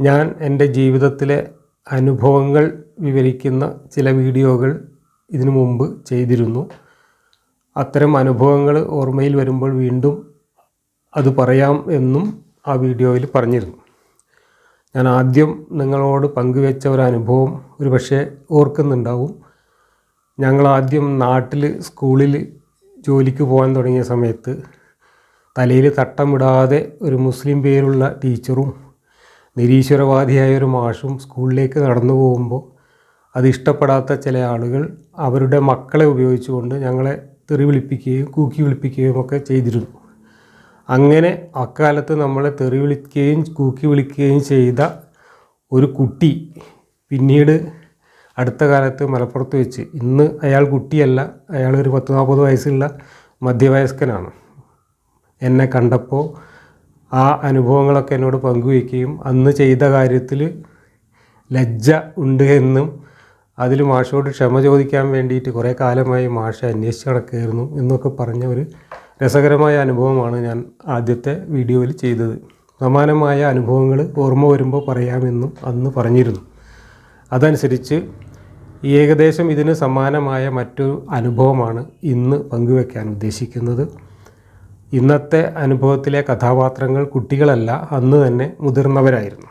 ഞാൻ എന്റെ ജീവിതത്തിലെ അനുഭവങ്ങൾ വിവരിക്കുന്ന ചില വീഡിയോകൾ ഇതിനു മുമ്പ് ചെയ്തിരുന്നു. അത്തരം അനുഭവങ്ങൾ ഓർമ്മയിൽ വരുമ്പോൾ വീണ്ടും അത് പറയാം എന്നും ആ വീഡിയോയിൽ പറഞ്ഞിരുന്നു. ഞാൻ ആദ്യം നിങ്ങളോട് പങ്കുവെച്ച ഒരു അനുഭവം ഒരു പക്ഷേ ഓർക്കുന്നുണ്ടാവും. ഞങ്ങൾ ആദ്യം നാട്ടിൽ സ്കൂളിൽ ജോലിക്ക് പോകാൻ തുടങ്ങിയ സമയത്ത് തലയിൽ തട്ടമിടാതെ ഒരു മുസ്ലിം പേരുള്ള ടീച്ചറും നിരീശ്വരവാദിയായ ഒരു മാഷും സ്കൂളിലേക്ക് നടന്നു പോകുമ്പോൾ അതിഷ്ടപ്പെടാത്ത ചില ആളുകൾ അവരുടെ മക്കളെ ഉപയോഗിച്ചുകൊണ്ട് ഞങ്ങളെ തെറി വിളിപ്പിക്കുകയും കൂക്കി വിളിപ്പിക്കുകയും ഒക്കെ ചെയ്തിരുന്നു. അങ്ങനെ അക്കാലത്ത് നമ്മളെ തെറി വിളിക്കുകയും കൂക്കി വിളിക്കുകയും ചെയ്ത ഒരു കുട്ടി പിന്നീട് അടുത്ത കാലത്ത് മലപ്പുറത്ത് വെച്ച് ഇന്ന് അയാൾ കുട്ടിയല്ല അയാൾ ഒരു പത്ത് നാൽപ്പത് വയസ്സുള്ള മധ്യവയസ്കനാണ്. എന്നെ കണ്ടപ്പോൾ ആ അനുഭവങ്ങളൊക്കെ എന്നോട് പങ്കുവയ്ക്കുകയും അന്ന് ചെയ്ത കാര്യത്തിൽ ലജ്ജ ഉണ്ട് എന്നും അതിൽ മാഷോട് ക്ഷമ ചോദിക്കാൻ വേണ്ടിയിട്ട് കുറേ കാലമായി മാഷ അന്വേഷിച്ച് നടക്കുകയായിരുന്നു എന്നൊക്കെ പറഞ്ഞ ഒരു രസകരമായ അനുഭവമാണ് ഞാൻ ആദ്യത്തെ വീഡിയോയിൽ ചെയ്തത്. സമാനമായ അനുഭവങ്ങൾ ഓർമ്മ വരുമ്പോൾ പറയാമെന്നും അന്ന് പറഞ്ഞിരുന്നു. അതനുസരിച്ച് ഏകദേശം ഇതിന് സമാനമായ മറ്റൊരു അനുഭവമാണ് ഇന്ന് പങ്കുവെക്കാൻ ഉദ്ദേശിക്കുന്നത്. ഇന്നത്തെ അനുഭവത്തിലെ കഥാപാത്രങ്ങൾ കുട്ടികളല്ല അന്ന് തന്നെ മുതിർന്നവരായിരുന്നു.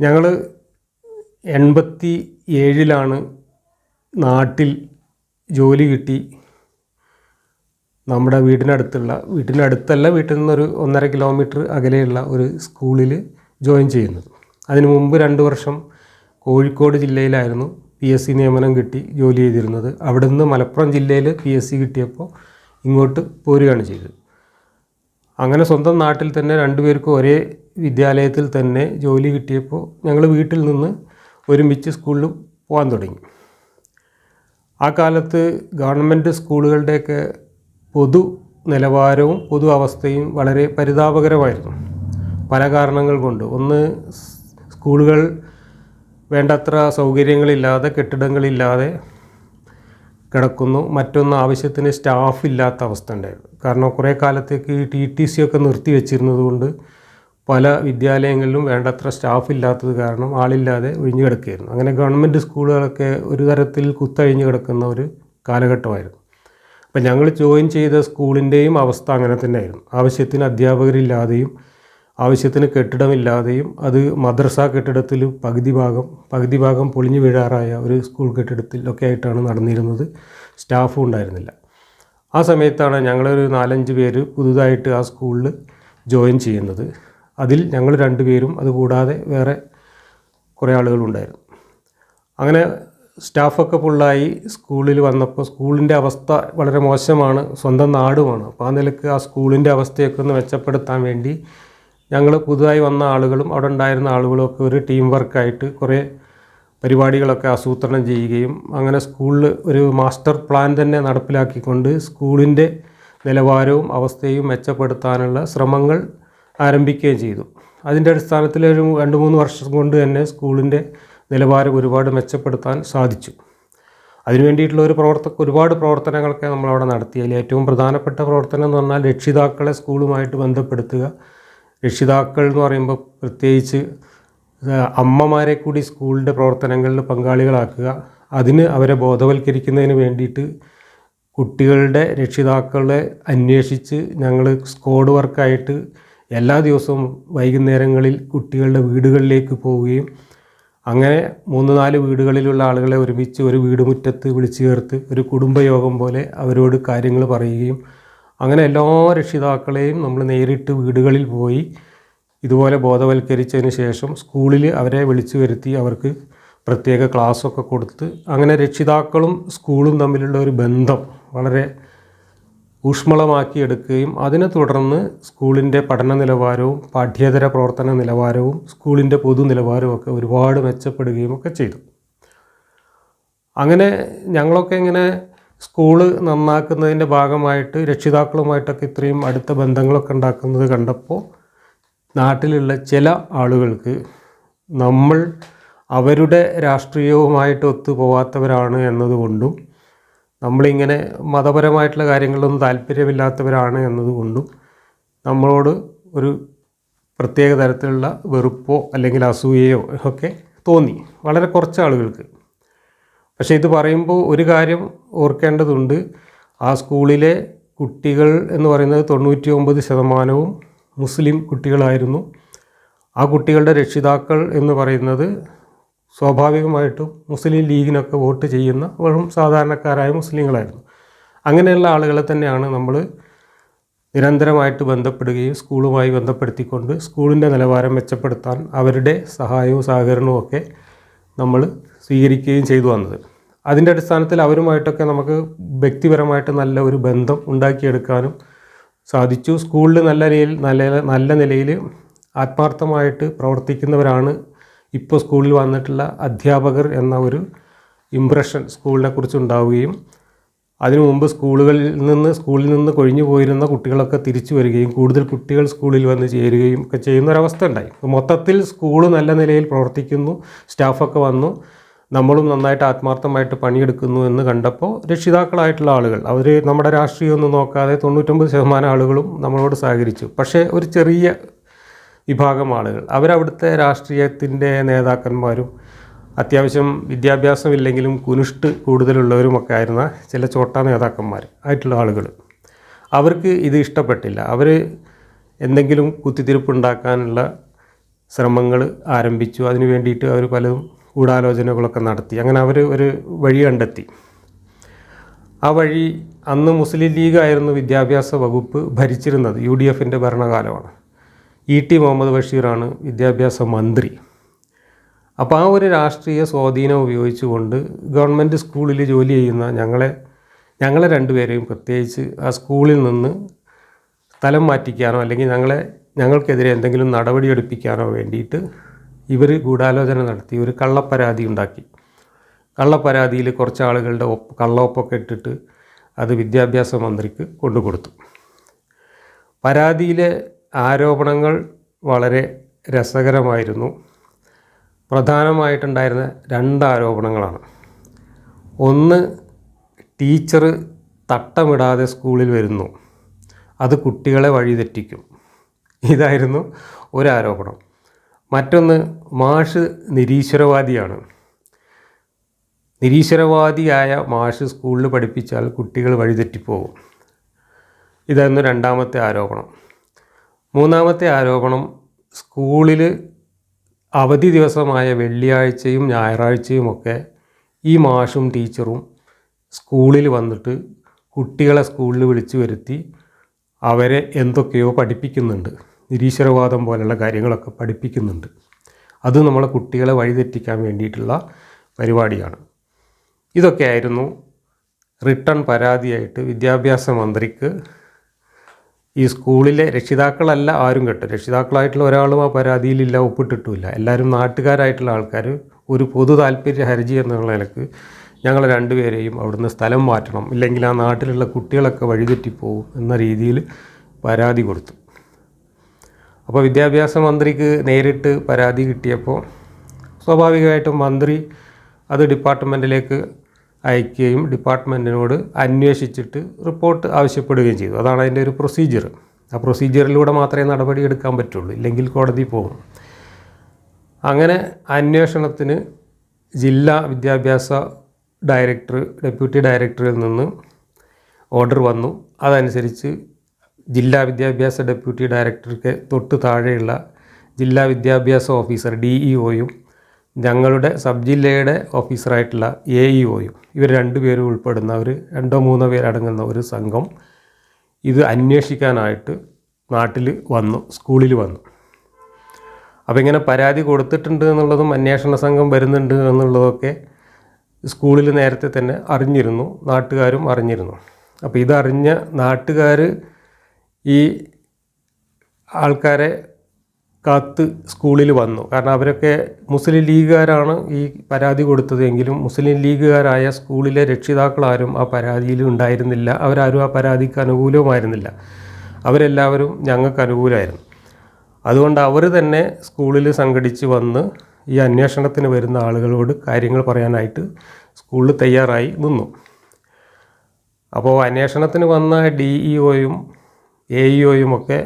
ഞങ്ങൾ എൺപത്തി ഏഴിലാണ് നാട്ടിൽ ജോലി കിട്ടി. നമ്മുടെ വീടിനടുത്തുള്ള വീട്ടിനടുത്തല്ല വീട്ടിൽ നിന്നൊരു ഒന്നര കിലോമീറ്റർ അകലെയുള്ള ഒരു സ്കൂളിൽ ജോയിൻ ചെയ്യുന്നത്. അതിനു മുമ്പ് രണ്ട് വർഷം കോഴിക്കോട് ജില്ലയിലായിരുന്നു പി എസ് സി നിയമനം കിട്ടി ജോലി ചെയ്തിരുന്നത്. അവിടെ നിന്ന് മലപ്പുറം ജില്ലയിൽ പി എസ് സി കിട്ടിയപ്പോൾ ഇങ്ങോട്ട് പോരുകയാണ് ചെയ്തത്. അങ്ങനെ സ്വന്തം നാട്ടിൽ തന്നെ രണ്ടുപേർക്കും ഒരേ വിദ്യാലയത്തിൽ തന്നെ ജോലി കിട്ടിയപ്പോൾ ഞങ്ങൾ വീട്ടിൽ നിന്ന് ഒരുമിച്ച് സ്കൂളിലും പോകാൻ തുടങ്ങി. ആ കാലത്ത് ഗവൺമെന്റ് സ്കൂളുകളുടെയൊക്കെ പൊതു നിലവാരവും പൊതു അവസ്ഥയും വളരെ പരിതാപകരമായിരുന്നു. പല കാരണങ്ങൾ കൊണ്ട്. ഒന്ന് സ്കൂളുകൾ വേണ്ടത്ര സൗകര്യങ്ങളില്ലാതെ കെട്ടിടങ്ങളില്ലാതെ കിടക്കുന്നു. മറ്റൊന്ന് ആവശ്യത്തിന് സ്റ്റാഫ് ഇല്ലാത്ത അവസ്ഥ ഉണ്ടായിരുന്നു. കാരണം കുറേ കാലത്തേക്ക് ഈ ടി ടി സി ഒക്കെ നിർത്തി വെച്ചിരുന്നത് കൊണ്ട് പല വിദ്യാലയങ്ങളിലും വേണ്ടത്ര സ്റ്റാഫ് ഇല്ലാത്തത് കാരണം ആളില്ലാതെ ഒഴിഞ്ഞു കിടക്കുകയായിരുന്നു. അങ്ങനെ ഗവൺമെന്റ് സ്കൂളുകളൊക്കെ ഒരു തരത്തിൽ കുത്തഴിഞ്ഞു കിടക്കുന്ന ഒരു കാലഘട്ടമായിരുന്നു. അപ്പം ഞങ്ങൾ ജോയിൻ ചെയ്ത സ്കൂളിന്റെയും അവസ്ഥ അങ്ങനെ തന്നെയായിരുന്നു. ആവശ്യത്തിന് അധ്യാപകരില്ലാതെയും ആവശ്യത്തിന് കെട്ടിടമില്ലാതെയും അത് മദ്രസ കെട്ടിടത്തിൽ പകുതി ഭാഗം പകുതി ഭാഗം പൊളിഞ്ഞു വീഴാറായ ഒരു സ്കൂൾ കെട്ടിടത്തിൽ ഒക്കെ ആയിട്ടാണ് നടന്നിരുന്നത്. സ്റ്റാഫും ഉണ്ടായിരുന്നില്ല. ആ സമയത്താണ് ഞങ്ങളൊരു നാലഞ്ച് പേര് പുതുതായിട്ട് ആ സ്കൂളിൽ ജോയിൻ ചെയ്യുന്നത്. അതിൽ ഞങ്ങൾ രണ്ടുപേരും അതുകൂടാതെ വേറെ കുറേ ആളുകളുണ്ടായിരുന്നു അങ്ങനെ സ്റ്റാഫൊക്കെ ഫുള്ളായി സ്കൂളിൽ വന്നപ്പോൾ സ്കൂളിന്റെ അവസ്ഥ വളരെ മോശമാണ്. സ്വന്തം നാടുമാണ്. അപ്പോൾ ആ നിലയ്ക്ക് ആ സ്കൂളിന്റെ അവസ്ഥയൊക്കെ ഒന്ന് മെച്ചപ്പെടുത്താൻ വേണ്ടി ഞങ്ങൾ പുതുതായി വന്ന ആളുകളും അവിടെ ഉണ്ടായിരുന്ന ആളുകളൊക്കെ ഒരു ടീം വർക്കായിട്ട് കുറേ പരിപാടികളൊക്കെ ആസൂത്രണം ചെയ്യുകയും അങ്ങനെ സ്കൂളിൽ ഒരു മാസ്റ്റർ പ്ലാൻ തന്നെ നടപ്പിലാക്കിക്കൊണ്ട് സ്കൂളിന്റെ നിലവാരവും അവസ്ഥയും മെച്ചപ്പെടുത്താനുള്ള ശ്രമങ്ങൾ ആരംഭിക്കുകയും ചെയ്തു. അതിന്റെ അടിസ്ഥാനത്തിൽ ഒരു രണ്ട് മൂന്ന് വർഷം കൊണ്ട് തന്നെ സ്കൂളിന്റെ നിലവാരം ഒരുപാട് മെച്ചപ്പെടുത്താൻ സാധിച്ചു. അതിനു വേണ്ടിയിട്ടുള്ള ഒരു പ്രവർത്ത ഒരുപാട് പ്രവർത്തനങ്ങളൊക്കെ നമ്മളവിടെ നടത്തി അതിൽ ഏറ്റവും പ്രധാനപ്പെട്ട പ്രവർത്തനം എന്ന് പറഞ്ഞാൽ രക്ഷിതാക്കളെ സ്കൂളുമായിട്ട് ബന്ധപ്പെടുത്തുക രക്ഷിതാക്കൾ എന്ന് പറയുമ്പോൾ പ്രത്യേകിച്ച് അമ്മമാരെ കൂടി സ്കൂളിന്റെ പ്രവർത്തനങ്ങളിൽ പങ്കാളികളാക്കുക അതിന് അവരെ ബോധവൽക്കരിക്കുന്നതിന് വേണ്ടിയിട്ട് കുട്ടികളുടെ രക്ഷിതാക്കളെ അന്വേഷിച്ച് ഞങ്ങൾ സ്ക്വാഡ് വർക്കായിട്ട് എല്ലാ ദിവസവും വൈകുന്നേരങ്ങളിൽ കുട്ടികളുടെ വീടുകളിലേക്ക് പോവുകയും അങ്ങനെ മൂന്ന് നാല് വീടുകളിലുള്ള ആളുകളെ ഒരുമിച്ച് ഒരു വീടുമുറ്റത്ത് വിളിച്ചു ചേർത്ത് ഒരു കുടുംബയോഗം പോലെ അവരോട് കാര്യങ്ങൾ പറയുകയും അങ്ങനെ എല്ലാ രക്ഷിതാക്കളെയും നമ്മൾ നേരിട്ട് വീടുകളിൽ പോയി ഇതുപോലെ ബോധവൽക്കരിച്ചതിന് ശേഷം സ്കൂളിൽ അവരെ വിളിച്ചു വരുത്തി അവർക്ക് പ്രത്യേക ക്ലാസ്സൊക്കെ കൊടുത്ത് അങ്ങനെ രക്ഷിതാക്കളും സ്കൂളും തമ്മിലുള്ള ഒരു ബന്ധം വളരെ ഊഷ്മളമാക്കി എടുക്കുകയും അതിനെ തുടർന്ന് സ്കൂളിന്റെ പഠന നിലവാരവും പാഠ്യേതര പ്രവർത്തന നിലവാരവും സ്കൂളിന്റെ പൊതു നിലവാരവും ഒക്കെ ഒരുപാട് മെച്ചപ്പെടുകയും ഒക്കെ ചെയ്തു. അങ്ങനെ ഞങ്ങളൊക്കെ ഇങ്ങനെ സ്കൂൾ നന്നാക്കുന്നതിന്റെ ഭാഗമായിട്ട് രക്ഷിതാക്കളുമായിട്ടൊക്കെ ഇത്രയും അടുത്ത ബന്ധങ്ങളൊക്കെ ഉണ്ടാക്കുന്നത് കണ്ടപ്പോൾ നാട്ടിലുള്ള ചില ആളുകൾക്ക് നമ്മൾ അവരുടെ രാഷ്ട്രീയവുമായിട്ട് ഒത്തുപോകാത്തവരാണ് എന്നതുകൊണ്ടും നമ്മളിങ്ങനെ മതപരമായിട്ടുള്ള കാര്യങ്ങളിലൊന്നും താല്പര്യമില്ലാത്തവരാണ് എന്നതുകൊണ്ടും നമ്മളോട് ഒരു പ്രത്യേക തരത്തിലുള്ള വെറുപ്പോ അല്ലെങ്കിൽ അസൂയയോ ഒക്കെ തോന്നി. വളരെ കുറച്ച് ആളുകൾക്ക്. പക്ഷേ ഇത് പറയുമ്പോൾ ഒരു കാര്യം ഓർക്കേണ്ടതുണ്ട്. ആ സ്കൂളിലെ കുട്ടികൾ എന്ന് പറയുന്നത് തൊണ്ണൂറ്റി ഒമ്പത് ശതമാനവും മുസ്ലിം കുട്ടികളായിരുന്നു. ആ കുട്ടികളുടെ രക്ഷിതാക്കൾ എന്ന് പറയുന്നത് സ്വാഭാവികമായിട്ടും മുസ്ലിം ലീഗിനൊക്കെ വോട്ട് ചെയ്യുന്ന വെറും സാധാരണക്കാരായ മുസ്ലിങ്ങളായിരുന്നു. അങ്ങനെയുള്ള ആളുകളെ തന്നെയാണ് നമ്മൾ നിരന്തരമായിട്ട് ബന്ധപ്പെടുകയും സ്കൂളുമായി ബന്ധപ്പെടുത്തിക്കൊണ്ട് സ്കൂളിന്റെ നിലവാരം മെച്ചപ്പെടുത്താൻ അവരുടെ സഹായവും സഹകരണവും ഒക്കെ നമ്മൾ സ്വീകരിക്കുകയും ചെയ്തു വന്നത്. അതിന്റെ അടിസ്ഥാനത്തിൽ അവരുമായിട്ടൊക്കെ നമുക്ക് വ്യക്തിപരമായിട്ട് നല്ല ഒരു ബന്ധം ഉണ്ടാക്കിയെടുക്കാനും സാധിച്ചു. സ്കൂളിൽ നല്ല നിലയിൽ നല്ല നല്ല നിലയിൽ ആത്മാർത്ഥമായിട്ട് പ്രവർത്തിക്കുന്നവരാണ് ഇപ്പോൾ സ്കൂളിൽ വന്നിട്ടുള്ള അധ്യാപകർ എന്ന ഒരു ഇമ്പ്രഷൻ സ്കൂളിനെ കുറിച്ച് ഉണ്ടാവുകയും അതിനു മുമ്പ് സ്കൂളുകളിൽ നിന്ന് സ്കൂളിൽ നിന്ന് കൊഴിഞ്ഞു പോയിരുന്ന കുട്ടികളൊക്കെ തിരിച്ചു വരികയും കൂടുതൽ കുട്ടികൾ സ്കൂളിൽ വന്ന് ചേരുകയും ഒക്കെ ചെയ്യുന്ന ഒരവസ്ഥ ഉണ്ടായി. മൊത്തത്തിൽ സ്കൂൾ നല്ല നിലയിൽ പ്രവർത്തിക്കുന്നു സ്റ്റാഫൊക്കെ വന്നു നമ്മളും നന്നായിട്ട് ആത്മാർത്ഥമായിട്ട് പണിയെടുക്കുന്നു എന്ന് കണ്ടപ്പോൾ രക്ഷിതാക്കളായിട്ടുള്ള ആളുകൾ അവർ നമ്മുടെ രാഷ്ട്രീയമൊന്നും നോക്കാതെ തൊണ്ണൂറ്റൊമ്പത് ശതമാനം ആളുകളും നമ്മളോട് സഹകരിച്ചു. പക്ഷേ ഒരു ചെറിയ വിഭാഗം ആളുകൾ അവരവിടുത്തെ രാഷ്ട്രീയത്തിന്റെ നേതാക്കന്മാരും അത്യാവശ്യം വിദ്യാഭ്യാസമില്ലെങ്കിലും കുനിഷ്ട് കൂടുതലുള്ളവരുമൊക്കെ ആയിരുന്ന ചില ചോട്ട നേതാക്കന്മാർ ആയിട്ടുള്ള ആളുകൾ. അവർക്ക് ഇത് ഇഷ്ടപ്പെട്ടില്ല. അവർ എന്തെങ്കിലും കുത്തിത്തിരിപ്പുണ്ടാക്കാനുള്ള ശ്രമങ്ങൾ ആരംഭിച്ചു. അതിനു വേണ്ടിയിട്ട് അവർ പലതും ഗൂഢാലോചനകളൊക്കെ നടത്തി. അങ്ങനെ അവർ ഒരു വഴി കണ്ടെത്തി. ആ വഴി അന്ന് മുസ്ലിം ലീഗ് ആയിരുന്നു വിദ്യാഭ്യാസ വകുപ്പ് ഭരിച്ചിരുന്നത്. യു ഡി എഫിന്റെ ഭരണകാലമാണ്. ഇ ടി മുഹമ്മദ് ബഷീറാണ് വിദ്യാഭ്യാസ മന്ത്രി. അപ്പോൾ ആ ഒരു രാഷ്ട്രീയ സ്വാധീനം ഉപയോഗിച്ചുകൊണ്ട് ഗവൺമെന്റ് സ്കൂളിൽ ജോലി ചെയ്യുന്ന ഞങ്ങളെ ഞങ്ങളെ രണ്ടുപേരെയും പ്രത്യേകിച്ച് ആ സ്കൂളിൽ നിന്ന് സ്ഥലം മാറ്റിക്കാനോ അല്ലെങ്കിൽ ഞങ്ങളെ ഞങ്ങൾക്കെതിരെ എന്തെങ്കിലും നടപടിയെടുപ്പിക്കാനോ വേണ്ടിയിട്ട് ഇവർ ഗൂഢാലോചന നടത്തി ഒരു കള്ളപ്പരാതി ഉണ്ടാക്കി. കള്ളപ്പരാതിയിൽ കുറച്ച് ആളുകളുടെ ഒപ്പ് കള്ളൊപ്പൊക്കെ ഇട്ടിട്ട് അത് വിദ്യാഭ്യാസ മന്ത്രിക്ക് കൊണ്ടുകൊടുത്തു. പരാതിയിലെ ആരോപണങ്ങൾ വളരെ രസകരമായിരുന്നു. പ്രധാനമായിട്ടുണ്ടായിരുന്ന രണ്ട് ആരോപണങ്ങളാണ്. ഒന്ന് ടീച്ചർ തട്ടമിടാതെ സ്കൂളിൽ വരുന്നു. അത് കുട്ടികളെ വഴിതെറ്റിക്കും. ഇതായിരുന്നു ഒരു ആരോപണം മറ്റൊന്ന് മാഷ് നിരീശ്വരവാദിയാണ്. നിരീശ്വരവാദിയായ മാഷ് സ്കൂളിൽ പഠിപ്പിച്ചാൽ കുട്ടികൾ വഴിതെറ്റിപ്പോകും. ഇതായിരുന്നു രണ്ടാമത്തെ ആരോപണം. മൂന്നാമത്തെ ആരോപണം സ്കൂളിൽ അവധി ദിവസമായ വെള്ളിയാഴ്ചയും ഞായറാഴ്ചയുമൊക്കെ ഈ മാഷും ടീച്ചറും സ്കൂളിൽ വന്നിട്ട് കുട്ടികളെ സ്കൂളിൽ വിളിച്ചു വരുത്തി അവരെ എന്തൊക്കെയോ പഠിപ്പിക്കുന്നുണ്ട്. നിരീശ്വരവാദം പോലുള്ള കാര്യങ്ങളൊക്കെ പഠിപ്പിക്കുന്നുണ്ട്. അത് നമ്മളെ കുട്ടികളെ വഴിതെറ്റിക്കാൻ വേണ്ടിയിട്ടുള്ള പരിപാടിയാണ്. ഇതൊക്കെയായിരുന്നു റിട്ടേൺ പരാതിയായിട്ട് വിദ്യാഭ്യാസ മന്ത്രിക്ക് ഈ സ്കൂളിലെ രക്ഷിതാക്കളല്ല ആരും കേട്ടോ. രക്ഷിതാക്കളായിട്ടുള്ള ഒരാളും ആ പരാതിയിലില്ല ഒപ്പിട്ടിട്ടുമില്ല. എല്ലാവരും നാട്ടുകാരായിട്ടുള്ള ആൾക്കാർ ഒരു പൊതു താല്പര്യ ഹർജി എന്നുള്ള നിലയ്ക്ക് ഞങ്ങൾ രണ്ടുപേരെയും അവിടുന്ന് സ്ഥലം മാറ്റണം ഇല്ലെങ്കിൽ ആ നാട്ടിലുള്ള കുട്ടികളൊക്കെ വഴിതെറ്റിപ്പോവും എന്ന രീതിയിൽ പരാതി കൊടുത്തു. അപ്പോൾ വിദ്യാഭ്യാസ മന്ത്രിക്ക് നേരിട്ട് പരാതി കിട്ടിയപ്പോൾ സ്വാഭാവികമായിട്ടും മന്ത്രി അത് ഡിപ്പാർട്ട്മെന്റിലേക്ക് അയക്കുകയും ഡിപ്പാർട്ട്മെന്റിനോട് അന്വേഷിച്ചിട്ട് റിപ്പോർട്ട് ആവശ്യപ്പെടുകയും ചെയ്തു. അതാണ് അതിന്റെ ഒരു പ്രൊസീജിയർ ആ പ്രൊസീജിയറിലൂടെ മാത്രമേ നടപടി എടുക്കാൻ പറ്റുള്ളൂ. ഇല്ലെങ്കിൽ കോടതി പോകും. അങ്ങനെ അന്വേഷണത്തിന് ജില്ലാ വിദ്യാഭ്യാസ ഡയറക്ടർ ഡെപ്യൂട്ടി ഡയറക്ടറിൽ നിന്ന് ഓർഡർ വന്നു. അതനുസരിച്ച് ജില്ലാ വിദ്യാഭ്യാസ ഡെപ്യൂട്ടി ഡയറക്ടർക്ക് തൊട്ട് താഴെയുള്ള ജില്ലാ വിദ്യാഭ്യാസ ഓഫീസർ ഡി ഇ ഒയും ഞങ്ങളുടെ സബ് ജില്ലയുടെ ഓഫീസറായിട്ടുള്ള എ ഇ ഒയും ഇവർ രണ്ടുപേരും ഉൾപ്പെടുന്ന ഒരു രണ്ടോ മൂന്നോ പേരടങ്ങുന്ന ഒരു സംഘം ഇത് അന്വേഷിക്കാനായിട്ട് നാട്ടിൽ വന്നു സ്കൂളിൽ വന്നു. അപ്പോൾ ഇങ്ങനെ പരാതി കൊടുത്തിട്ടുണ്ട് എന്നുള്ളതും അന്വേഷണ സംഘം വരുന്നുണ്ട് എന്നുള്ളതൊക്കെ സ്കൂളിൽ നേരത്തെ തന്നെ അറിഞ്ഞിരുന്നു നാട്ടുകാരും അറിഞ്ഞിരുന്നു. അപ്പോൾ ഇതറിഞ്ഞ നാട്ടുകാർ ഈ ആൾക്കാരെ കാത്ത് സ്കൂളിൽ വന്നു. കാരണം അവരൊക്കെ മുസ്ലിം ലീഗുകാരാണ് ഈ പരാതി കൊടുത്തതെങ്കിലും മുസ്ലിം ലീഗുകാരായ സ്കൂളിലെ രക്ഷിതാക്കളാരും ആ പരാതിയിൽ ഉണ്ടായിരുന്നില്ല. അവരാരും ആ പരാതിക്ക് അനുകൂലവുമായിരുന്നില്ല. അവരെല്ലാവരും ഞങ്ങൾക്ക് അനുകൂലമായിരുന്നു. അതുകൊണ്ട് അവർ തന്നെ സ്കൂളിൽ സംഘടിച്ച് വന്ന് ഈ അന്വേഷണത്തിന് വരുന്ന ആളുകളോട് കാര്യങ്ങൾ പറയാനായിട്ട് സ്കൂളിൽ തയ്യാറായി നിന്നു. അപ്പോൾ അന്വേഷണത്തിന് വന്ന ഡി ഇ ഒയും എ ഇ ഒയും ഒക്കെ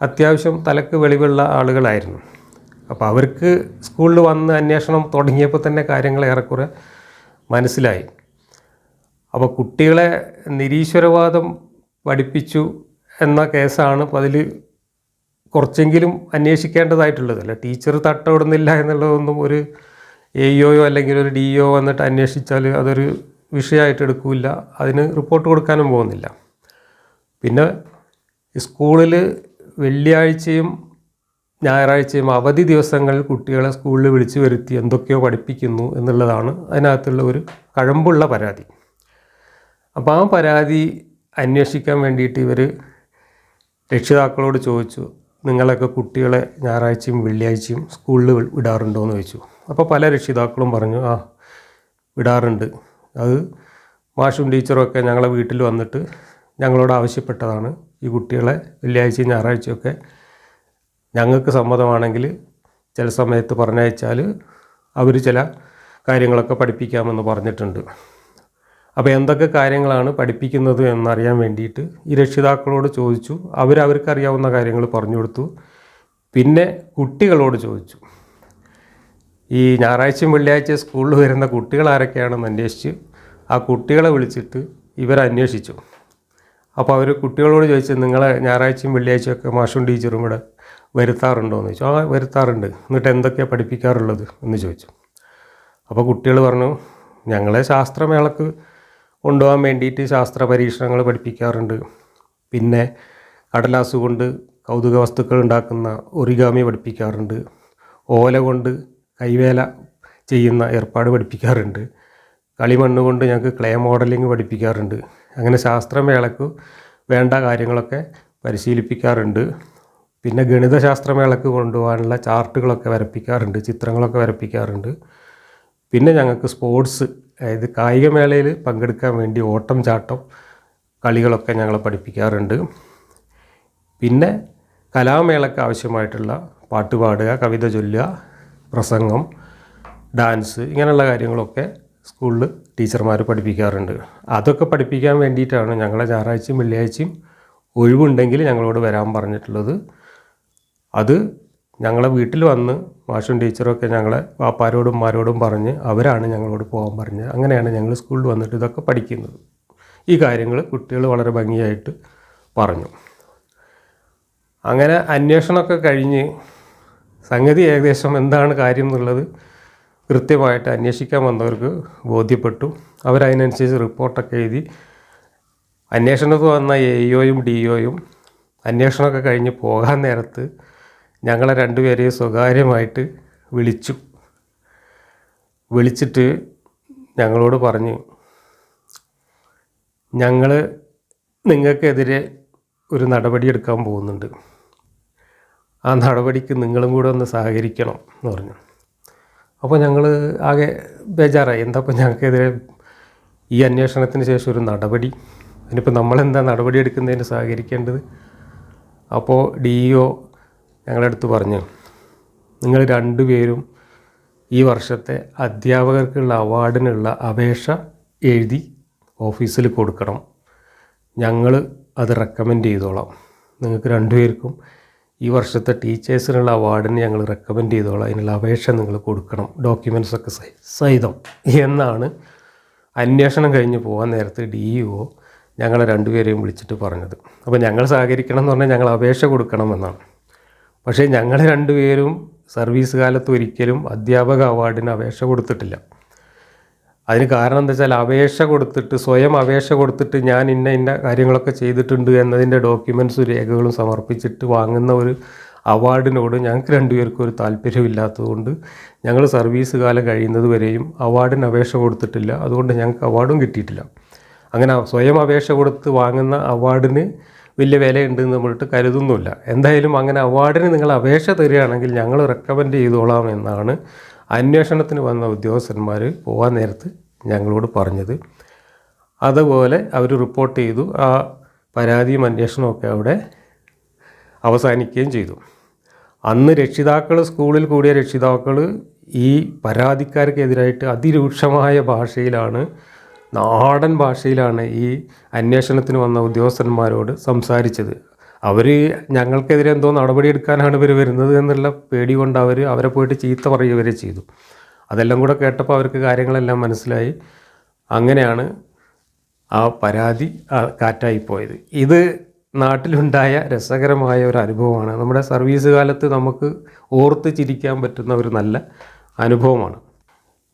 അത്യാവശ്യം തലക്ക് വെളിവുള്ള ആളുകളായിരുന്നു. അപ്പോൾ അവർക്ക് സ്കൂളിൽ വന്ന് അന്വേഷണം തുടങ്ങിയപ്പോൾ തന്നെ കാര്യങ്ങൾ ഏറെക്കുറെ മനസ്സിലായി. അപ്പോൾ കുട്ടികളെ നിരീശ്വരവാദം പഠിപ്പിച്ചു എന്ന കേസാണ് അപ്പോൾ അതിൽ കുറച്ചെങ്കിലും അന്വേഷിക്കേണ്ടതായിട്ടുള്ളത്. അല്ല ടീച്ചർ തട്ടമിടുന്നില്ല എന്നുള്ളതൊന്നും ഒരു എ ഇഒയോ അല്ലെങ്കിൽ ഒരു ഡി ഇഒ വന്നിട്ട് അന്വേഷിച്ചാൽ അതൊരു വിഷയമായിട്ട് എടുക്കില്ല. അതിന് റിപ്പോർട്ട് കൊടുക്കാനും പോകുന്നില്ല. പിന്നെ സ്കൂളിൽ വെള്ളിയാഴ്ചയും ഞായറാഴ്ചയും അവധി ദിവസങ്ങളിൽ കുട്ടികളെ സ്കൂളിൽ വിളിച്ചു വരുത്തി എന്തൊക്കെയോ പഠിപ്പിക്കുന്നു എന്നുള്ളതാണ് അതിനകത്തുള്ള ഒരു കഴമ്പുള്ള പരാതി. അപ്പോൾ ആ പരാതി അന്വേഷിക്കാൻ വേണ്ടിയിട്ട് ഇവർ രക്ഷിതാക്കളോട് ചോദിച്ചു നിങ്ങളൊക്കെ കുട്ടികളെ ഞായറാഴ്ചയും വെള്ളിയാഴ്ചയും സ്കൂളിൽ വിടാറുണ്ടോ? എന്ന് ചോദിച്ചു. അപ്പോൾ പല രക്ഷിതാക്കളും പറഞ്ഞു ആ വിടാറുണ്ട്. അത് മാഷും ടീച്ചറും ഒക്കെ ഞങ്ങളെ വീട്ടിൽ വന്നിട്ട് ഞങ്ങളോട് ആവശ്യപ്പെട്ടതാണ്. ഈ കുട്ടികളെ വെള്ളിയാഴ്ചയും ഞായറാഴ്ചയൊക്കെ ഞങ്ങൾക്ക് സമ്മതമാണെങ്കിൽ ചില സമയത്ത് പറഞ്ഞയച്ചാൽ അവർ ചില കാര്യങ്ങളൊക്കെ പഠിപ്പിക്കാമെന്ന് പറഞ്ഞിട്ടുണ്ട്. അപ്പോൾ എന്തൊക്കെ കാര്യങ്ങളാണ് പഠിപ്പിക്കുന്നത് എന്നറിയാൻ വേണ്ടിയിട്ട് ഈ രക്ഷിതാക്കളോട് ചോദിച്ചു. അവരവർക്കറിയാവുന്ന കാര്യങ്ങൾ പറഞ്ഞു കൊടുത്തു. പിന്നെ കുട്ടികളോട് ചോദിച്ചു. ഈ ഞായറാഴ്ചയും വെള്ളിയാഴ്ച സ്കൂളിൽ വരുന്ന കുട്ടികൾ ആരൊക്കെയാണെന്ന് അന്വേഷിച്ച് ആ കുട്ടികളെ വിളിച്ചിട്ട് ഇവരന്വേഷിച്ചു അപ്പോൾ അവർ കുട്ടികളോട് ചോദിച്ചു നിങ്ങളെ ഞായറാഴ്ചയും വെള്ളിയാഴ്ചയൊക്കെ മാഷും ടീച്ചറും കൂടെ വരുത്താറുണ്ടോ എന്ന് ചോദിച്ചു. ആ വരുത്താറുണ്ട്. എന്നിട്ട് എന്തൊക്കെയാണ് പഠിപ്പിക്കാറുള്ളത് എന്ന് ചോദിച്ചു. അപ്പോൾ കുട്ടികൾ പറഞ്ഞു ഞങ്ങളെ ശാസ്ത്രമേളക്ക് കൊണ്ടുപോകാൻ വേണ്ടിയിട്ട് ശാസ്ത്ര പരീക്ഷണങ്ങൾ പഠിപ്പിക്കാറുണ്ട്. പിന്നെ കടലാസ് കൊണ്ട് കൗതുക വസ്തുക്കൾ ഉണ്ടാക്കുന്ന ഒറിഗാമി പഠിപ്പിക്കാറുണ്ട്. ഓല കൊണ്ട് കൈവേല ചെയ്യുന്ന ഏർപ്പാട് പഠിപ്പിക്കാറുണ്ട്. കളിമണ്ണ് കൊണ്ട് ഞങ്ങൾക്ക് ക്ലേ മോഡലിംഗ് പഠിപ്പിക്കാറുണ്ട്. അങ്ങനെ ശാസ്ത്രമേളക്ക് വേണ്ട കാര്യങ്ങളൊക്കെ പരിശീലിപ്പിക്കാറുണ്ട്. പിന്നെ ഗണിതശാസ്ത്രമേളക്ക് കൊണ്ടുപോകാനുള്ള ചാർട്ടുകളൊക്കെ വരപ്പിക്കാറുണ്ട് ചിത്രങ്ങളൊക്കെ വരപ്പിക്കാറുണ്ട്. പിന്നെ ഞങ്ങൾക്ക് സ്പോർട്സ് അതായത് കായികമേളയിൽ പങ്കെടുക്കാൻ വേണ്ടി ഓട്ടം ചാട്ടം കളികളൊക്കെ ഞങ്ങൾ പഠിപ്പിക്കാറുണ്ട്. പിന്നെ കലാമേളയ്ക്ക് ആവശ്യമായിട്ടുള്ള പാട്ട് പാടുക കവിത ചൊല്ലുക പ്രസംഗം ഡാൻസ് ഇങ്ങനെയുള്ള കാര്യങ്ങളൊക്കെ സ്കൂളിൽ ടീച്ചർമാർ പഠിപ്പിക്കാറുണ്ട്. അതൊക്കെ പഠിപ്പിക്കാൻ വേണ്ടിയിട്ടാണ് ഞങ്ങളെ ഞായറാഴ്ചയും വെള്ളിയാഴ്ചയും ഒഴിവുണ്ടെങ്കിൽ ഞങ്ങളോട് വരാൻ പറഞ്ഞിട്ടുള്ളത്. അത് ഞങ്ങളെ വീട്ടിൽ വന്ന് മാഷും ടീച്ചറൊക്കെ ഞങ്ങളെ വാപ്പാരോടും ഉമ്മാരോടും പറഞ്ഞ് അവരാണ് ഞങ്ങളോട് പോകാൻ പറഞ്ഞത്. അങ്ങനെയാണ് ഞങ്ങൾ സ്കൂളിൽ വന്നിട്ട് ഇതൊക്കെ പഠിക്കുന്നത്. ഈ കാര്യങ്ങൾ കുട്ടികൾ വളരെ ഭംഗിയായിട്ട് പറഞ്ഞു. അങ്ങനെ അന്വേഷണമൊക്കെ കഴിഞ്ഞ് സംഗതി ഏകദേശം എന്താണ് കാര്യം എന്നുള്ളത് കൃത്യമായിട്ട് അന്വേഷിക്കാൻ വന്നവർക്ക് ബോധ്യപ്പെട്ടു. അവരതിനനുസരിച്ച് റിപ്പോർട്ടൊക്കെ എഴുതി. അന്വേഷണത്തിൽ വന്ന എ ഇഒയും ഡി ഇഒയും അന്വേഷണമൊക്കെ കഴിഞ്ഞ് പോകാൻ നേരത്ത് ഞങ്ങളെ രണ്ടുപേരെയും സ്വകാര്യമായിട്ട് വിളിച്ചു. വിളിച്ചിട്ട് ഞങ്ങളോട് പറഞ്ഞു ഞങ്ങൾ നിങ്ങൾക്കെതിരെ ഒരു നടപടി എടുക്കാൻ പോകുന്നുണ്ട്. ആ നടപടിക്ക് നിങ്ങളും കൂടെ ഒന്ന് സഹകരിക്കണം എന്ന് പറഞ്ഞു. അപ്പോൾ ഞങ്ങൾ ആകെ ബേജാറായി. എന്താ ഇപ്പോൾ ഞങ്ങൾക്കെതിരെ ഈ അന്വേഷണത്തിന് ശേഷം ഒരു നടപടി. അതിനിപ്പോൾ നമ്മളെന്താ നടപടി എടുക്കുന്നതിന് സഹകരിക്കേണ്ടത്? അപ്പോൾ ഡി ഒ ഞങ്ങളുടെ അടുത്ത് പറഞ്ഞു നിങ്ങൾ രണ്ടുപേരും ഈ വർഷത്തെ അധ്യാപകർക്കുള്ള അവാർഡിനുള്ള അപേക്ഷ എഴുതി ഓഫീസിൽ കൊടുക്കണം. ഞങ്ങൾ അത് റെക്കമെൻഡ് ചെയ്തോളാം. നിങ്ങൾക്ക് രണ്ടുപേർക്കും ഈ വർഷത്തെ ടീച്ചേഴ്സിനുള്ള അവാർഡിന് ഞങ്ങൾ റെക്കമെൻഡ് ചെയ്തോളാം. അതിനുള്ള അപേക്ഷ നിങ്ങൾ കൊടുക്കണം. ഡോക്യുമെന്റ്സ് ഒക്കെ സഹി സഹിതം. എന്നാണ് അന്വേഷണം കഴിഞ്ഞ് പോകാൻ നേരത്ത് ഡി ഒ ഞങ്ങളെ രണ്ടുപേരെയും വിളിച്ചിട്ട് പറഞ്ഞത്. അപ്പോൾ ഞങ്ങൾ സഹകരിക്കണം എന്ന് പറഞ്ഞാൽ ഞങ്ങൾ അപേക്ഷ കൊടുക്കണമെന്നാണ് പക്ഷേ ഞങ്ങൾ രണ്ടുപേരും സർവീസ് കാലത്ത് ഒരിക്കലും അധ്യാപക അവാർഡിന് അപേക്ഷ കൊടുത്തിട്ടില്ല. അതിന് കാരണം എന്താ വെച്ചാൽ അപേക്ഷ കൊടുത്തിട്ട് സ്വയം അപേക്ഷ കൊടുത്തിട്ട് ഞാൻ ഇന്ന ഇന്ന കാര്യങ്ങളൊക്കെ ചെയ്തിട്ടുണ്ട് എന്നതിന്റെ ഡോക്യുമെന്റ്സും രേഖകളും സമർപ്പിച്ചിട്ട് വാങ്ങുന്ന ഒരു അവാർഡിനോട് ഞങ്ങൾക്ക് രണ്ടുപേർക്കും ഒരു താല്പര്യമില്ലാത്തതുകൊണ്ട് ഞങ്ങൾ സർവീസ് കാലം കഴിയുന്നത് വരെയും അവാർഡിന് അപേക്ഷ കൊടുത്തിട്ടില്ല. അതുകൊണ്ട് ഞങ്ങൾക്ക് അവാർഡും കിട്ടിയിട്ടില്ല. അങ്ങനെ സ്വയം അപേക്ഷ കൊടുത്ത് വാങ്ങുന്ന അവാർഡിന് വലിയ വിലയുണ്ട് എന്ന് നമ്മളിട്ട് കരുതുന്നില്ല എന്തായാലും അങ്ങനെ അവാർഡിന് നിങ്ങൾ അപേക്ഷ തരികയാണെങ്കിൽ ഞങ്ങൾ റെക്കമെൻഡ് ചെയ്തോളാം എന്നാണ് അന്വേഷണത്തിന് വന്ന ഉദ്യോഗസ്ഥന്മാർ പോകാൻ നേരത്ത് ഞങ്ങളോട് പറഞ്ഞത്. അതുപോലെ അവർ റിപ്പോർട്ട് ചെയ്തു. ആ പരാതിയും അന്വേഷണമൊക്കെ അവിടെ അവസാനിക്കുകയും ചെയ്തു. അന്ന് രക്ഷിതാക്കൾ സ്കൂളിൽ കൂടിയ രക്ഷിതാക്കൾ ഈ പരാതിക്കാർക്കെതിരായിട്ട് അതിരൂക്ഷമായ ഭാഷയിലാണ് നാടൻ ഭാഷയിലാണ് ഈ അന്വേഷണത്തിന് വന്ന ഉദ്യോഗസ്ഥന്മാരോട് സംസാരിച്ചത്. അവർ ഞങ്ങൾക്കെതിരെ എന്തോ നടപടിയെടുക്കാനാണ് ഇവർ വരുന്നത് എന്നുള്ള പേടി കൊണ്ട് അവർ അവരെ പോയിട്ട് ചീത്ത പറയുക വരെ ചെയ്തു. അതെല്ലാം കൂടെ കേട്ടപ്പോൾ അവർക്ക് കാര്യങ്ങളെല്ലാം മനസ്സിലായി. അങ്ങനെയാണ് ആ പരാതി കാറ്റായിപ്പോയത് കാറ്റായി പോയത്. ഇത് നാട്ടിലുണ്ടായ രസകരമായ ഒരു അനുഭവമാണ്. നമ്മുടെ സർവീസ് കാലത്ത് നമുക്ക് ഓർത്ത് ചിരിക്കാൻ പറ്റുന്ന ഒരു നല്ല അനുഭവമാണ്.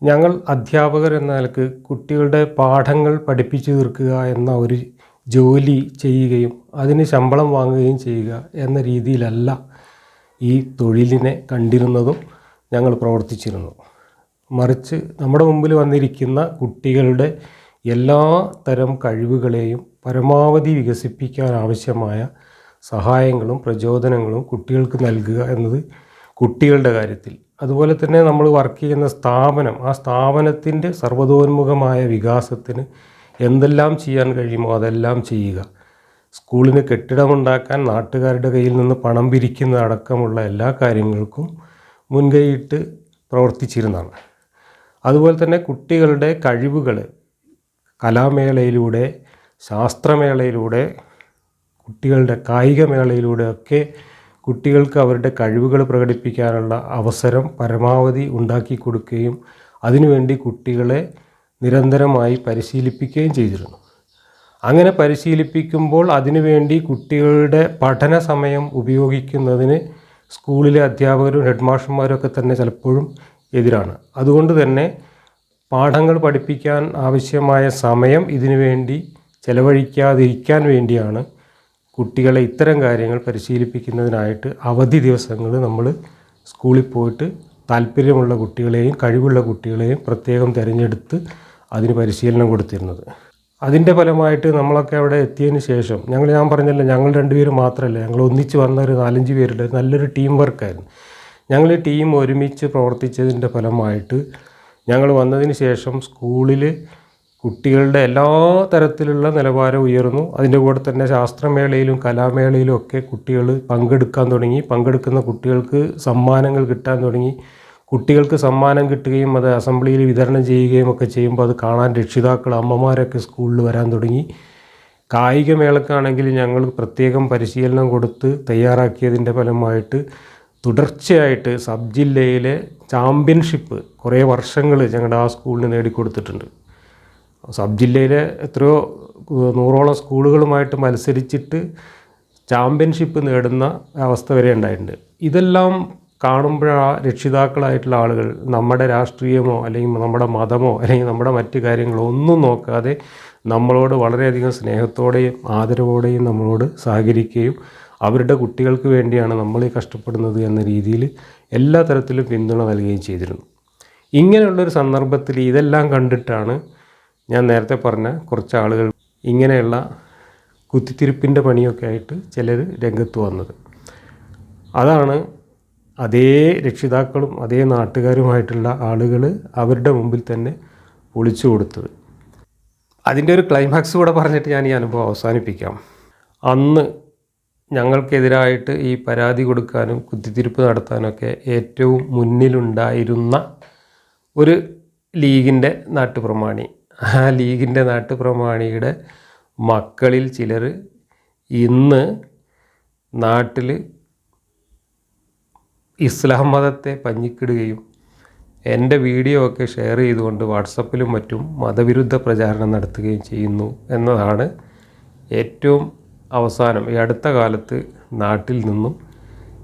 ഞങ്ങൾ അധ്യാപകർ എന്ന നിലയ്ക്ക് കുട്ടികളുടെ പാഠങ്ങൾ പഠിപ്പിച്ചു തീർക്കുക എന്ന ഒരു ജോലി ചെയ്യുകയും അതിന് ശമ്പളം വാങ്ങുകയും ചെയ്യുക എന്ന രീതിയിലല്ല ഈ തൊഴിലിനെ കണ്ടിരുന്നതും ഞങ്ങൾ പ്രവർത്തിച്ചിരുന്നു. മറിച്ച് നമ്മുടെ മുമ്പിൽ വന്നിരിക്കുന്ന കുട്ടികളുടെ എല്ലാ തരം കഴിവുകളെയും പരമാവധി വികസിപ്പിക്കാൻ ആവശ്യമായ സഹായങ്ങളും പ്രചോദനങ്ങളും കുട്ടികൾക്ക് നൽകുക എന്നത് കുട്ടികളുടെ കാര്യത്തിൽ. അതുപോലെ തന്നെ നമ്മൾ വർക്ക് ചെയ്യുന്ന സ്ഥാപനം ആ സ്ഥാപനത്തിന്റെ സർവതോന്മുഖമായ വികാസത്തിന് എന്തെല്ലാം ചെയ്യാൻ കഴിയുമോ അതെല്ലാം ചെയ്യുക. സ്കൂളിന് കെട്ടിടമുണ്ടാക്കാൻ നാട്ടുകാരുടെ കയ്യിൽ നിന്ന് പണം പിരിക്കുന്ന അടക്കമുള്ള എല്ലാ കാര്യങ്ങൾക്കും മുൻകൈയിട്ട് പ്രവർത്തിച്ചിരുന്നതാണ്. അതുപോലെ തന്നെ കുട്ടികളുടെ കഴിവുകൾ കലാമേളയിലൂടെ ശാസ്ത്രമേളയിലൂടെ കുട്ടികളുടെ കായികമേളയിലൂടെ ഒക്കെ കുട്ടികൾക്ക് അവരുടെ കഴിവുകൾ പ്രകടിപ്പിക്കാനുള്ള അവസരം പരമാവധി ഉണ്ടാക്കി കൊടുക്കുകയും അതിനുവേണ്ടി കുട്ടികളെ നിരന്തരമായി പരിശീലിപ്പിക്കുകയും ചെയ്തിരുന്നു. അങ്ങനെ പരിശീലിപ്പിക്കുമ്പോൾ അതിനുവേണ്ടി കുട്ടികളുടെ പഠന സമയം ഉപയോഗിക്കുന്നതിന് സ്കൂളിലെ അധ്യാപകരും ഹെഡ് തന്നെ ചിലപ്പോഴും എതിരാണ്. അതുകൊണ്ട് തന്നെ പാഠങ്ങൾ പഠിപ്പിക്കാൻ ആവശ്യമായ സമയം ഇതിനുവേണ്ടി ചെലവഴിക്കാതിരിക്കാൻ വേണ്ടിയാണ് കുട്ടികളെ ഇത്തരം കാര്യങ്ങൾ പരിശീലിപ്പിക്കുന്നതിനായിട്ട് അവധി ദിവസങ്ങൾ നമ്മൾ സ്കൂളിൽ പോയിട്ട് താല്പര്യമുള്ള കുട്ടികളെയും കഴിവുള്ള കുട്ടികളെയും പ്രത്യേകം തിരഞ്ഞെടുത്ത് അതിന് പരിശീലനം കൊടുത്തിരുന്നത്. അതിന്റെ ഫലമായിട്ട് നമ്മളൊക്കെ അവിടെ എത്തിയതിന് ശേഷം ഞങ്ങൾ ഞാൻ പറഞ്ഞല്ലോ ഞങ്ങൾ രണ്ടുപേരും മാത്രമല്ല ഞങ്ങൾ ഒന്നിച്ച് വന്ന ഒരു നാലഞ്ച് പേരുടെ നല്ലൊരു ടീം വർക്കായിരുന്നു ഞങ്ങൾ ടീം ഒരുമിച്ച് പ്രവർത്തിച്ചതിന്റെ ഫലമായിട്ട് ഞങ്ങൾ വന്നതിന് ശേഷം സ്കൂളിൽ കുട്ടികളുടെ എല്ലാ തരത്തിലുള്ള നിലവാരം ഉയർന്നു. അതിന്റെ കൂടെ തന്നെ ശാസ്ത്രമേളയിലും കലാമേളയിലും ഒക്കെ കുട്ടികൾ പങ്കെടുക്കാൻ തുടങ്ങി. പങ്കെടുക്കുന്ന കുട്ടികൾക്ക് സമ്മാനങ്ങൾ കിട്ടാൻ തുടങ്ങി. കുട്ടികൾക്ക് സമ്മാനം കിട്ടുകയും അത് അസംബ്ലിയിൽ വിതരണം ചെയ്യുകയും ഒക്കെ ചെയ്യുമ്പോൾ അത് കാണാൻ രക്ഷിതാക്കൾ അമ്മമാരൊക്കെ സ്കൂളിൽ വരാൻ തുടങ്ങി. കായികമേളക്കാണെങ്കിൽ ഞങ്ങൾ പ്രത്യേകം പരിശീലനം കൊടുത്ത് തയ്യാറാക്കിയതിന്റെ ഫലമായിട്ട് തുടർച്ചയായിട്ട് സബ് ജില്ലയിലെ ചാമ്പ്യൻഷിപ്പ് കുറേ വർഷങ്ങൾ ഞങ്ങളുടെ ആ സ്കൂളിന് നേടിക്കൊടുത്തിട്ടുണ്ട്. സബ് ജില്ലയിലെ എത്രയോ നൂറോളം സ്കൂളുകളുമായിട്ട് മത്സരിച്ചിട്ട് ചാമ്പ്യൻഷിപ്പ് നേടുന്ന അവസ്ഥ വരെ ഉണ്ടായിട്ടുണ്ട്. ഇതെല്ലാം കാണുമ്പോഴാ രക്ഷിതാക്കളായിട്ടുള്ള ആളുകൾ നമ്മുടെ രാഷ്ട്രീയമോ അല്ലെങ്കിൽ നമ്മുടെ മതമോ അല്ലെങ്കിൽ നമ്മുടെ മറ്റു കാര്യങ്ങളോ ഒന്നും നോക്കാതെ നമ്മളോട് വളരെയധികം സ്നേഹത്തോടെയും ആദരവോടെയും നമ്മളോട് സഹകരിക്കുകയും അവരുടെ കുട്ടികൾക്ക് വേണ്ടിയാണ് നമ്മൾ ഈ കഷ്ടപ്പെടുന്നത് എന്ന രീതിയിൽ എല്ലാ തരത്തിലും പിന്തുണ നൽകുകയും ചെയ്തിരുന്നു. ഇങ്ങനെയുള്ളൊരു സന്ദർഭത്തിൽ ഇതെല്ലാം കണ്ടിട്ടാണ് ഞാൻ നേരത്തെ പറഞ്ഞ കുറച്ച് ആളുകൾ ഇങ്ങനെയുള്ള കുത്തിത്തിരിപ്പിന്റെ പണിയൊക്കെ ആയിട്ട് ചിലർ രംഗത്ത് വന്നത്. അതാണ് അതേ രക്ഷിതാക്കളും അതേ നാട്ടുകാരുമായിട്ടുള്ള ആളുകൾ അവരുടെ മുമ്പിൽ തന്നെ ഒളിച്ചു കൊടുത്തത്. അതിന്റെ ഒരു ക്ലൈമാക്സ് കൂടെ പറഞ്ഞിട്ട് ഞാൻ ഈ അനുഭവം അവസാനിപ്പിക്കാം. അന്ന് ഞങ്ങൾക്കെതിരായിട്ട് ഈ പരാതി കൊടുക്കാനും കുത്തിത്തിരിപ്പ് നടത്താനൊക്കെ ഏറ്റവും മുന്നിലുണ്ടായിരുന്ന ഒരു ലീഗിന്റെ നാട്ടുപ്രമാണി. ആ ലീഗിന്റെ നാട്ടുപ്രമാണിയുടെ മക്കളിൽ ചിലർ ഇന്ന് നാട്ടിൽ ഇസ്ലാം മതത്തെ പഞ്ഞിക്കിടുകയും എന്റെ വീഡിയോ ഒക്കെ ഷെയർ ചെയ്തുകൊണ്ട് വാട്സപ്പിലും മറ്റും മതവിരുദ്ധ പ്രചാരണം നടത്തുകയും ചെയ്യുന്നു എന്നതാണ് ഏറ്റവും അവസാനം ഈ അടുത്ത കാലത്ത് നാട്ടിൽ നിന്നും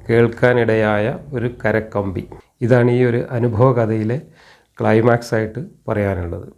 കേൾക്കാനിടയായ ഒരു കരക്കമ്പി. ഇതാണ് ഈ ഒരു അനുഭവ കഥയിലെ ക്ലൈമാക്സ് ആയിട്ട് പറയാനുള്ളത്.